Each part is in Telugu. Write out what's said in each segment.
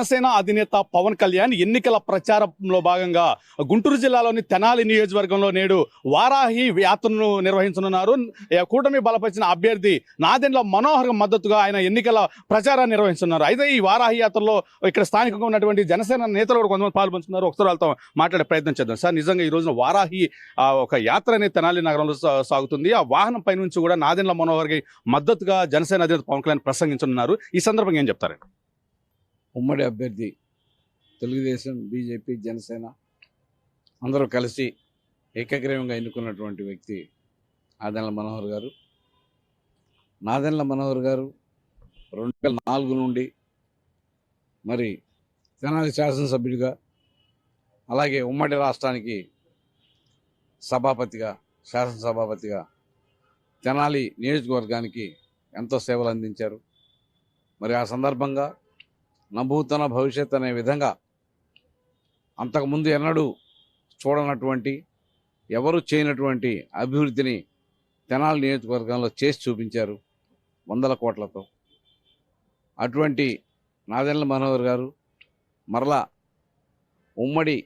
జనసేన అధినేత పవన్ కళ్యాణ్ ఎన్నికల ప్రచారంలో భాగంగా గుంటూరు జిల్లాలోని తెనాలి నియోజకవర్గంలో నేడు వారాహి యాత్రను నిర్వహించనున్నారు. కూటమి బలపరిచిన అభ్యర్థి నాదెండ్ల మనోహర్ మద్దతుగా ఆయన ఎన్నికల ప్రచారాన్ని నిర్వహిస్తున్నారు. అయితే ఈ వారాహి యాత్రలో ఇక్కడ స్థానికంగా ఉన్నటువంటి జనసేన నేతలు కూడా కొంతమంది పాల్పంచుతున్నారు. ఒకసారి వాళ్ళతో మాట్లాడే ప్రయత్నం చేద్దాం. సార్ నిజంగా ఈ రోజున వారాహి ఒక యాత్ర అనేది తెనాలి నగరంలో సాగుతుంది. ఆ వాహనం పై నుంచి కూడా నాదెండ్ల మనోహర్కి మద్దతుగా జనసేన అధినేత పవన్ కళ్యాణ్ ప్రసంగించనున్నారు. ఈ సందర్భంగా ఏం చెప్తారండి? ఉమ్మడి అభ్యర్థి తెలుగుదేశం బీజేపీ జనసేన అందరూ కలిసి ఏకగ్రీవంగా ఎన్నుకున్నటువంటి వ్యక్తి నాదెండ్ల మనోహర్ గారు. నాదెండ్ల మనోహర్ గారు రెండు వేల నాలుగు నుండి మరి తెనాలి శాసనసభ్యుడిగా అలాగే ఉమ్మడి రాష్ట్రానికి సభాపతిగా శాసనసభాపతిగా తెనాలి నియోజకవర్గానికి ఎంతో సేవలు అందించారు. మరి ఆ సందర్భంగా నభూతన భవిష్యత్ అనే విధంగా అంతకుముందు ఎన్నడూ చూడనటువంటి ఎవరు చేయనటువంటి అభివృద్ధిని తెనాలి నియోజకవర్గంలో చేసి చూపించారు వందల కోట్లతో. అటువంటి నాదెండ్ల మనోహర్ గారు మరలా ఉమ్మడి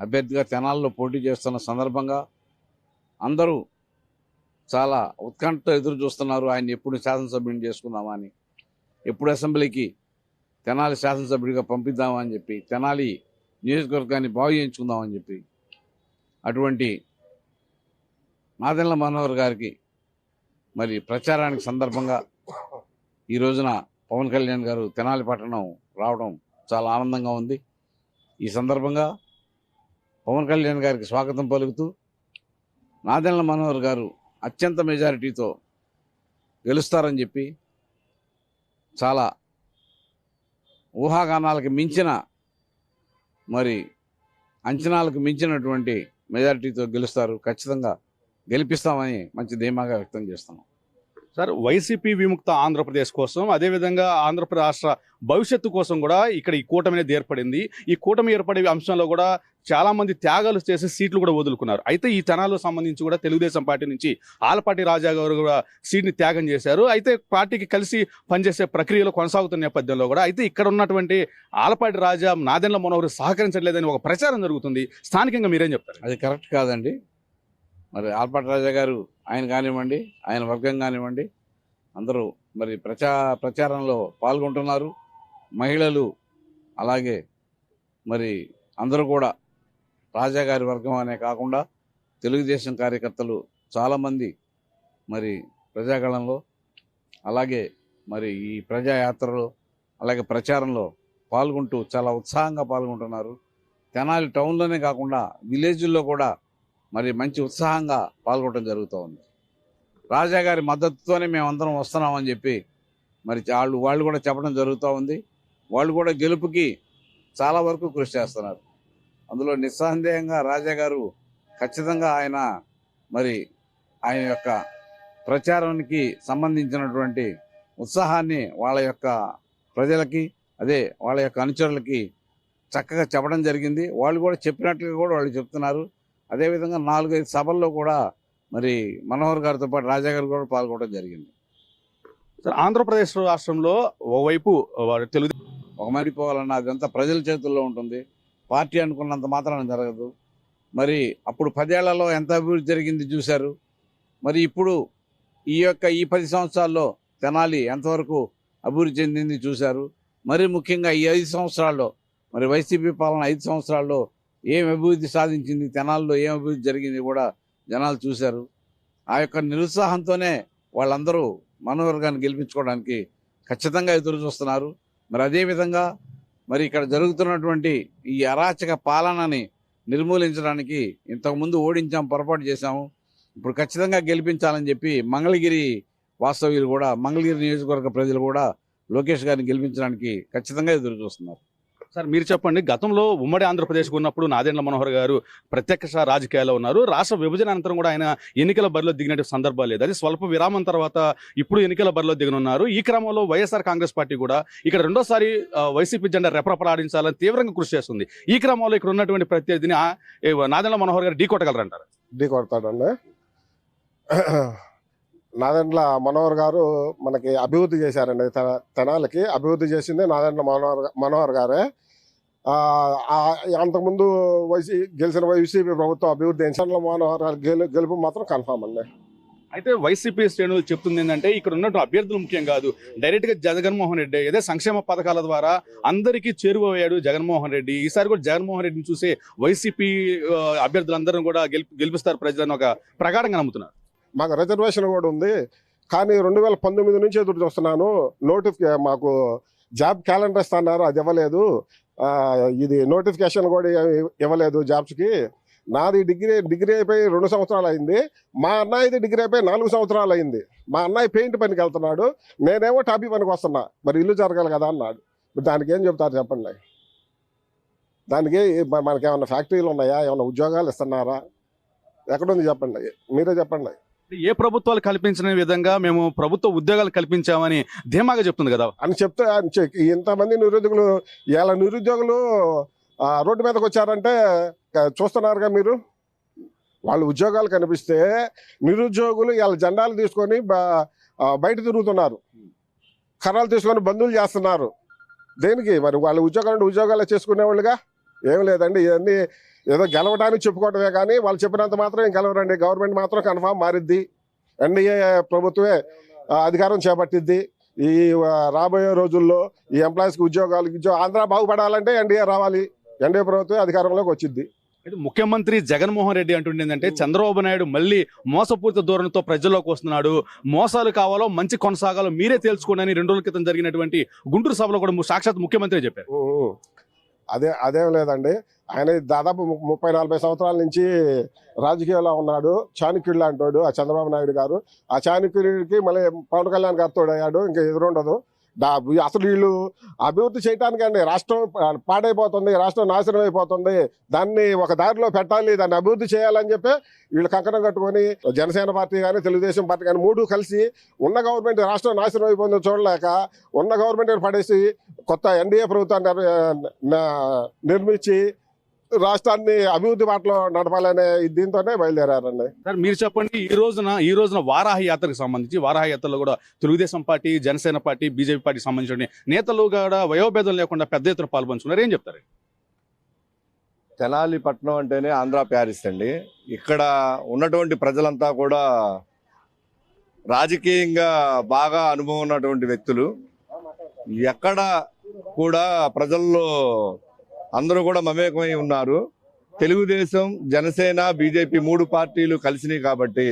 అభ్యర్థిగా తెనాల్లో పోటీ చేస్తున్న సందర్భంగా అందరూ చాలా ఉత్కంఠ ఎదురు చూస్తున్నారు. ఆయన ఎప్పుడు శాసనసభ్యుని చేసుకుందామా అని. ఎప్పుడు అసెంబ్లీకి తెనాలి శాసనసభ్యుడిగా పంపిద్దామని చెప్పి తెనాలి నియోజకవర్గాన్ని బాగు చేయించుకుందామని చెప్పి అటువంటి మాదెల్ల మనోహర్ గారికి మరి ప్రచారానికి సందర్భంగా ఈ రోజున పవన్ కళ్యాణ్ గారు తెనాలి పట్టణం రావడం చాలా ఆనందంగా ఉంది. ఈ సందర్భంగా పవన్ కళ్యాణ్ గారికి స్వాగతం పలుకుతూ నాదెల్ల మనోహర్ గారు అత్యంత మెజారిటీతో గెలుస్తారని చెప్పి చాలా ఊహాగానాలకు మించిన మరి అంచనాలకు మించినటువంటి మెజారిటీతో గెలుస్తారు. ఖచ్చితంగా గెలిపిస్తామని మంచి ధీమాగా వ్యక్తం చేస్తున్నాం. సార్ వైసీపీ విముక్త ఆంధ్రప్రదేశ్ కోసం అదేవిధంగా ఆంధ్రప్రదేశ్ రాష్ట్ర భవిష్యత్తు కోసం కూడా ఇక్కడ ఈ కూటమి అనేది ఏర్పడింది. ఈ కూటమి ఏర్పడే అంశంలో కూడా చాలామంది త్యాగాలు చేసి సీట్లు కూడా వదులుకున్నారు. అయితే ఈ తనాలకు సంబంధించి కూడా తెలుగుదేశం పార్టీ నుంచి ఆలపాటి రాజా గారు కూడా సీట్ని త్యాగం చేశారు. అయితే పార్టీకి కలిసి పనిచేసే ప్రక్రియలో కొనసాగుతున్న నేపథ్యంలో కూడా అయితే ఇక్కడ ఉన్నటువంటి ఆలపాటి రాజా నాదెండ్ల మనోహర్ సహకరించట్లేదని ఒక ప్రచారం జరుగుతుంది. స్థానికంగా మీరేం చెప్తారు? అది కరెక్ట్ కాదండి. మరి ఆల్పాటి రాజా గారు ఆయన కానివ్వండి ఆయన వర్గం కానివ్వండి అందరూ మరి ప్రచా ప్రచారంలో పాల్గొంటున్నారు. మహిళలు అలాగే మరి అందరూ కూడా రాజా గారి వర్గం అనే కాకుండా తెలుగుదేశం కార్యకర్తలు చాలామంది మరి ప్రజాగళంలో అలాగే మరి ఈ ప్రజాయాత్రలో అలాగే ప్రచారంలో పాల్గొంటూ చాలా ఉత్సాహంగా పాల్గొంటున్నారు. తెనాలి టౌన్లోనే కాకుండా విలేజ్ల్లో కూడా మరి మంచి ఉత్సాహంగా పాల్గొనడం జరుగుతూ ఉంది. రాజా గారి మద్దతుతోనే మేమందరం వస్తున్నామని చెప్పి మరి వాళ్ళు వాళ్ళు కూడా చెప్పడం జరుగుతూ ఉంది. వాళ్ళు కూడా గెలుపుకి చాలా వరకు కృషి చేస్తున్నారు. అందులో నిస్సందేహంగా రాజా గారు ఖచ్చితంగా ఆయన మరి ఆయన యొక్క ప్రచారానికి సంబంధించినటువంటి ఉత్సాహాన్ని వాళ్ళ యొక్క ప్రజలకి అదే వాళ్ళ యొక్క అనుచరులకి చక్కగా చెప్పడం జరిగింది. వాళ్ళు కూడా చెప్పినట్లుగా కూడా వాళ్ళు చెప్తున్నారు. అదేవిధంగా నాలుగైదు సభల్లో కూడా మరి మనోహర్ గారితో పాటు రాజా గారు కూడా పాల్గొనడం జరిగింది. సార్ ఆంధ్రప్రదేశ్ రాష్ట్రంలో ఓవైపు తెలుగు ఒక మారిపోవాలన్న అదంతా ప్రజల చేతుల్లో ఉంటుంది. పార్టీ అనుకున్నంత మాత్రాన జరగదు. మరి అప్పుడు పదేళ్ళలో ఎంత అభివృద్ధి జరిగింది చూశారు. మరి ఇప్పుడు ఈ యొక్క ఈ పది సంవత్సరాల్లో తెనాలి ఎంతవరకు అభివృద్ధి చెందింది చూశారు. మరి ముఖ్యంగా ఈ ఐదు సంవత్సరాల్లో మరి వైసీపీ పాలన ఐదు సంవత్సరాల్లో ఏం అభివృద్ధి సాధించింది తెనాల్లో ఏం అభివృద్ధి జరిగింది కూడా జనాలు చూశారు. ఆ యొక్క నిరుత్సాహంతోనే వాళ్ళందరూ మనోవర్గాన్ని గెలిపించుకోవడానికి ఖచ్చితంగా ఎదురు చూస్తున్నారు. మరి అదేవిధంగా మరి ఇక్కడ జరుగుతున్నటువంటి ఈ అరాచక పాలనని నిర్మూలించడానికి ఇంతకుముందు ఓడించాం పొరపాటు చేశాము. ఇప్పుడు ఖచ్చితంగా గెలిపించాలని చెప్పి మంగళగిరి వాస్తవ్యులు కూడా మంగళగిరి నియోజకవర్గ ప్రజలు కూడా లోకేష్ గారిని గెలిపించడానికి ఖచ్చితంగా ఎదురు చూస్తున్నారు. సార్ మీరు చెప్పండి. గతంలో ఉమ్మడి ఆంధ్రప్రదేశ్కు ఉన్నప్పుడు నాదెండ్ల మనోహర్ గారు ప్రత్యక్ష రాజకీయాల్లో ఉన్నారు. రాష్ట్ర విభజన అనంతరం కూడా ఆయన ఎన్నికల బరిలో దిగినట్టు సందర్భాలు లేదు. అది స్వల్ప విరామం తర్వాత ఇప్పుడు ఎన్నికల బరిలో దిగనున్నారు. ఈ క్రమంలో వైఎస్ఆర్ కాంగ్రెస్ పార్టీ కూడా ఇక్కడ రెండోసారి వైసీపీ జెండా రెపరెపలాడించాలని తీవ్రంగా కృషి చేస్తుంది. ఈ క్రమంలో ఇక్కడ ఉన్నటువంటి ప్రత్యర్థిని ఆ, నాదెండ్ల మనోహర్ గారు ఢీ కొట్టగలరంటారు? ఢీ కొడతాడండి. నాదెండ్ల మనోహర్ గారు మనకి అభివృద్ధి చేశారండి. తెనాలకి అభివృద్ధి చేసింది నాదెండ్ల మనోహర్ మనోహర్ గారే. అంతకుముందు వైసీ గెలిచిన వైసీపీ ప్రభుత్వం అభివృద్ధి చేసిన మనోహర్ గారు గెలు గెలుపు మాత్రం కన్ఫామ్ అండి. అయితే వైసీపీ శ్రేణులు చెప్తుంది ఏంటంటే ఇక్కడ ఉన్నట్టు అభ్యర్థులు ముఖ్యం కాదు. డైరెక్ట్గా జగన్మోహన్ రెడ్డి ఏదే సంక్షేమ పథకాల ద్వారా అందరికీ చేరువయ్యాడు జగన్మోహన్ రెడ్డి. ఈసారి కూడా జగన్మోహన్ రెడ్డిని చూసే వైసీపీ అభ్యర్థులందరూ కూడా గెలిపి గెలిపిస్తారు ప్రజలను ఒక ప్రకారంగా నమ్ముతున్నారు. మాకు రిజర్వేషన్ కూడా ఉంది. కానీ రెండు వేల పంతొమ్మిది నుంచి ఎదురు చూస్తున్నాను. నోటిఫికే మాకు జాబ్ క్యాలెండర్ ఇస్తున్నారు. అది ఇవ్వలేదు. ఇది నోటిఫికేషన్ కూడా ఇవ్వలేదు జాబ్స్కి. నాది డిగ్రీ డిగ్రీ అయిపోయి రెండు సంవత్సరాలు అయింది. మా అన్నయ్యది డిగ్రీ అయిపోయి నాలుగు సంవత్సరాలు అయింది. మా అన్నయ్య పెయింట్ పనికి వెళ్తున్నాడు. నేనేమో టాపీ పనికి వస్తున్నా. మరి ఇల్లు జరగాలి కదా అన్నాడు. దానికి ఏం చెప్తారు చెప్పండి. దానికి మ- మనకి ఏమైనా ఫ్యాక్టరీలు ఉన్నాయా? ఏమైనా ఉద్యోగాలు ఇస్తున్నారా? ఎక్కడుంది చెప్పండి. మీరే చెప్పండి. ఏ ప్రభుత్వాలు కల్పించిన విధంగా మేము ప్రభుత్వ ఉద్యోగాలు కల్పించామని ధీమాగా చెప్తుంది కదా. అని చెప్తే ఇంతమంది నిరుద్యోగులు ఇలా నిరుద్యోగులు రోడ్డు మీదకి వచ్చారంటే చూస్తున్నారుగా మీరు? వాళ్ళు ఉద్యోగాలు కనిపిస్తే నిరుద్యోగులు ఇలా జెండాలు తీసుకొని బ- బయట తిరుగుతున్నారు. కర్రలు తీసుకొని బంధువులు చేస్తున్నారు. దేనికి? మరి వాళ్ళు ఉద్యోగాలు ఉద్యోగాలు చేసుకునేవాళ్ళుగా? ఏం లేదండి ఇవన్నీ ఏదో గెలవడానికి చెప్పుకోవటమే కానీ వాళ్ళు చెప్పినంత మాత్రం ఏం గెలవరండి. గవర్నమెంట్ మాత్రం కన్ఫామ్ మారిద్ది. ఎన్డీఏ ప్రభుత్వమే అధికారం చేపట్టిద్ది. ఈ రాబోయే రోజుల్లో ఈ ఎంప్లాయీస్కి ఉద్యోగాలు ఉద్యోగ ఆంధ్ర బాగుపడాలంటే ఎన్డీఏ రావాలి. ఎన్డీఏ ప్రభుత్వం అధికారంలోకి వచ్చింది అయితే ముఖ్యమంత్రి జగన్మోహన్ రెడ్డి అంటుండేందంటే చంద్రబాబు నాయుడు మళ్ళీ మోసపూరిత ధోరణితో ప్రజల్లోకి వస్తున్నాడు. మోసాలు కావాలో మంచి కొనసాగాలో మీరే తేల్చుకోండి అని రెండు రోజుల క్రితం జరిగినటువంటి గుంటూరు సభలో కూడా సాక్షాత్ ముఖ్యమంత్రి చెప్పారు. అదే అదేం లేదండి. ఆయన దాదాపు ముప్పై నలభై సంవత్సరాల నుంచి రాజకీయాల్లో ఉన్నాడు. చాణక్యుడు లాంటోడు ఆ చంద్రబాబు నాయుడు గారు. ఆ చాణక్యుడికి మళ్ళీ పవన్ కళ్యాణ్ గారితో అయ్యాడు ఇంకా ఎదురుండదు. అసలు వీళ్ళు అభివృద్ధి చేయడానికి రాష్ట్రం పాడైపోతుంది రాష్ట్రం నాశనం అయిపోతుంది. దాన్ని ఒక దారిలో పెట్టాలి దాన్ని అభివృద్ధి చేయాలని చెప్పి వీళ్ళు కంకణం కట్టుకొని జనసేన పార్టీ కానీ తెలుగుదేశం పార్టీ కానీ మూడు కలిసి ఉన్న గవర్నమెంట్ రాష్ట్రం నాశనం అయిపోయిందో చూడలేక ఉన్న గవర్నమెంట్ పడేసి కొత్త ఎన్డీఏ ప్రభుత్వాన్ని నిర్మించి రాష్ట్రాన్ని అభివృద్ధి బాటలో నడపాలనే దీంతోనే బయలుదేరారండి సార్ మీరు చెప్పండి ఈ రోజున ఈ రోజున వారాహి యాత్రకు సంబంధించి వారాహి యాత్రలో కూడా Telugu Desam party Janasena party BJP party సంబంధించిన నేతలు కూడా వయోభేదం లేకుండా పెద్ద ఎత్తున పాల్పంచుకున్నారు. ఏం చెప్తారు? తెనాలి పట్టణం అంటేనే ఆంధ్ర ప్యారిస్ అండి. ఇక్కడ ఉన్నటువంటి ప్రజలంతా కూడా రాజకీయంగా బాగా అనుభవం ఉన్నటువంటి వ్యక్తులు. ఎక్కడ కూడా ప్రజల్లో అందరూ కూడా మమేకమై ఉన్నారు. తెలుగుదేశం జనసేన బీజేపీ మూడు పార్టీలు కలిసినాయి కాబట్టి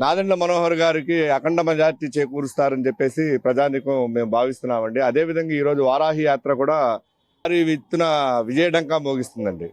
నాదెండ్ల మనోహర్ గారికి అఖండ మెజార్టీ చేకూరుస్తారని చెప్పేసి ప్రజానికం మేము భావిస్తున్నామండి. అదేవిధంగా ఈరోజు వారాహి యాత్ర కూడా భారీ ఎత్తున విజయడంకా మోగిస్తుందండి.